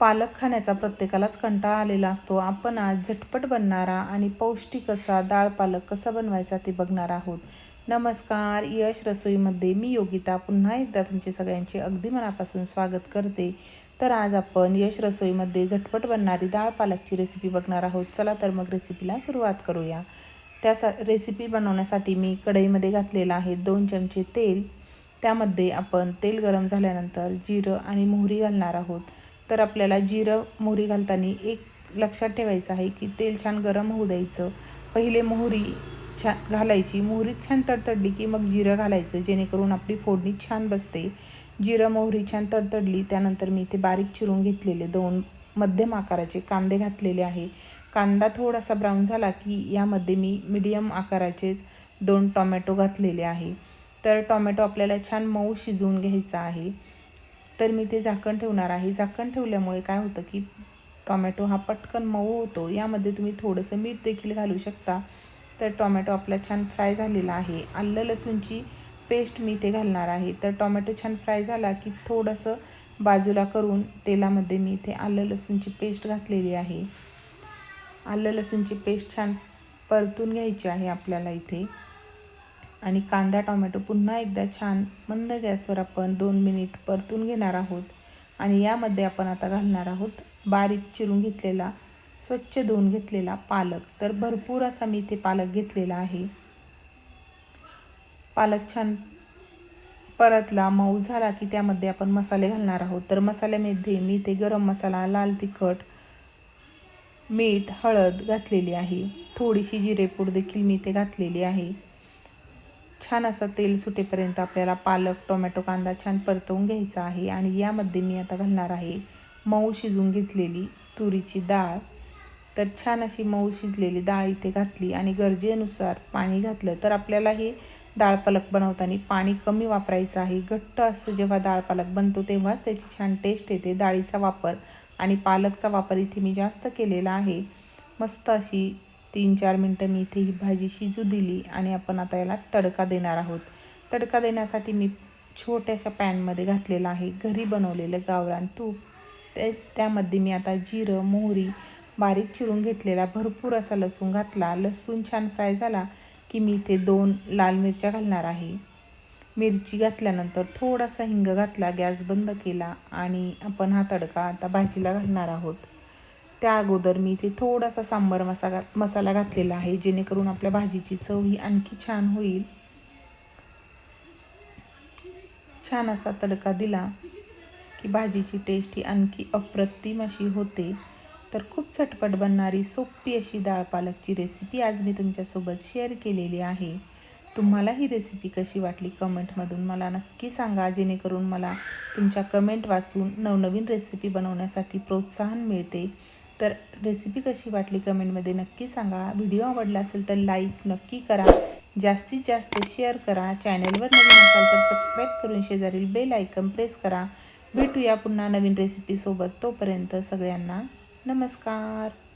पालक खाण्याचा प्रत्येकालाच कंटाळा आलेला असतो. आपण आज झटपट बनणारा आणि पौष्टिक असा डाळ पालक कसा बनवायचा ते बघणार आहोत. नमस्कार यश रसोईमध्ये मी योगिता. पुन्हा एकदा तुमचे सगळ्यांचे अगदी मनापासून स्वागत करते. तर आज आपण यश रसोईमध्ये झटपट बनणारी डाळ पालकची रेसिपी बघणार आहोत. चला तर मग रेसिपीला सुरुवात करूया. त्या सा रेसिपी बनवण्यासाठी मी कढईमध्ये घातलेलं आहे दोन चमचे तेल. त्यामध्ये आपण तेल गरम झाल्यानंतर जिरं आणि मोहरी घालणार आहोत. तर आपल्याला जिरं मोहरी घालताना एक लक्षात ठेवायचं आहे की तेल छान गरम होऊ द्यायचं. पहिले मोहरी छान घालायची. मोहरी छान तडतडली की मग जिरं घालायचं जेणेकरून आपली फोडणी छान बसते. जिरं मोहरी छान तडतडली त्यानंतर मी इथे बारीक चिरून घेतलेले दोन मध्यम आकाराचे कांदे घातलेले आहे. कांदा थोडासा ब्राऊन झाला की यामध्ये मी मीडियम आकाराचेच दोन टॉमॅटो घातलेले आहे. तर टॉमॅटो आपल्याला छान मऊ शिजवून घ्यायचा आहे. तर मी ते झाकण ठेवणार आहे. झाकण ठेवल्यामुळे काय होतं की टॉमॅटो हा पटकन मऊ होतो. यामध्ये तुम्ही थोडंसं मीठ देखील घालू शकता. तर टॉमॅटो आपला छान फ्राय झालेला आहे. आलं लसूणची पेस्ट मी ते घालणार आहे. तर टॉमॅटो छान फ्राय झाला की थोडंसं बाजूला करून तेलामध्ये मी इथे आलं लसूणची पेस्ट घातलेली आहे. आलं लसूणची पेस्ट छान परतून घ्यायची आहे आपल्याला इथे. आणि कांदा टोमॅटो पुन्हा एकदा छान मंद गॅसवर आपण दोन मिनिट परतून घेणार आहोत. आणि यामध्ये आपण आता घालणार आहोत बारीक चिरून घेतलेला स्वच्छ धुवून घेतलेला पालक. तर भरपूर असा मी इथे पालक घेतलेला आहे. पालक छान परतला मऊ झाला की त्यामध्ये आपण मसाले घालणार आहोत. तर मसाल्यामध्ये मी ते गरम मसाला लाल तिखट मीठ हळद घातलेली आहे. थोडीशी जिरेपूड देखील मी ते घातलेली आहे. छान असं तेल सुटेपर्यंत आपल्याला पालक टोमॅटो कांदा छान परतवून घ्यायचा आहे. आणि यामध्ये मी आता घालणार आहे मऊ शिजून घेतलेली तुरीची डाळ. तर छान अशी मऊ शिजलेली डाळ इथे घातली आणि गरजेनुसार पाणी घातलं तर आपल्याला हे डाळ पालक बनवताना पाणी कमी वापरायचं आहे. घट्ट असं जेव्हा डाळ पालक बनतो तेव्हाच त्याची छान टेस्ट येते. डाळीचा वापर आणि पालकचा वापर इथे मी जास्त केलेला आहे. मस्त अशी तीन चार मिनटं मी इथे ही भाजी शिजू दिली आणि आपण आता याला तडका देणार आहोत. तडका देण्यासाठी मी छोट्याशा पॅनमध्ये घातलेलं आहे घरी बनवलेलं गावरान तूप. ते त्यामध्ये मी आता जिरं मोहरी बारीक चिरून घेतलेला भरपूर असा लसूण घातला. लसूण छान फ्राय झाला की मी इथे दोन लाल मिरच्या घालणार आहे. मिरची घातल्यानंतर थोडासा हिंग घातला गॅस बंद केला आणि आपण हा तडका आता भाजीला घालणार आहोत. त्या अगोदर मी इथे थोडासा सांबर मसाला मसाला घातलेला आहे जेणेकरून आपल्या भाजीची चव ही आणखी छान होईल. छान असा तडका दिला की भाजीची टेस्ट ही आणखी अप्रतिम अशी होते. तर खूप झटपट बनणारी सोपी अशी डाळ पालकची रेसिपी आज मी तुमच्यासोबत शेअर केलेली आहे. तुम्हाला ही रेसिपी कशी वाटली कमेंटमधून मला नक्की सांगा जेणेकरून मला तुमच्या कमेंट वाचून नवनवीन रेसिपी बनवण्यासाठी प्रोत्साहन मिळते. तर रेसिपी कशी वाटली कमेंटमध्ये नक्की सांगा. व्हिडिओ आवडला असेल तर लाईक नक्की करा. जास्तीत जास्त शेअर करा. चॅनलवर नवीन असाल तर सबस्क्राईब करून शेजारील बेल आयकन प्रेस करा. भेटूया पुन्हा नवीन रेसिपीसोबत तोपर्यंत सगळ्यांना नमस्कार.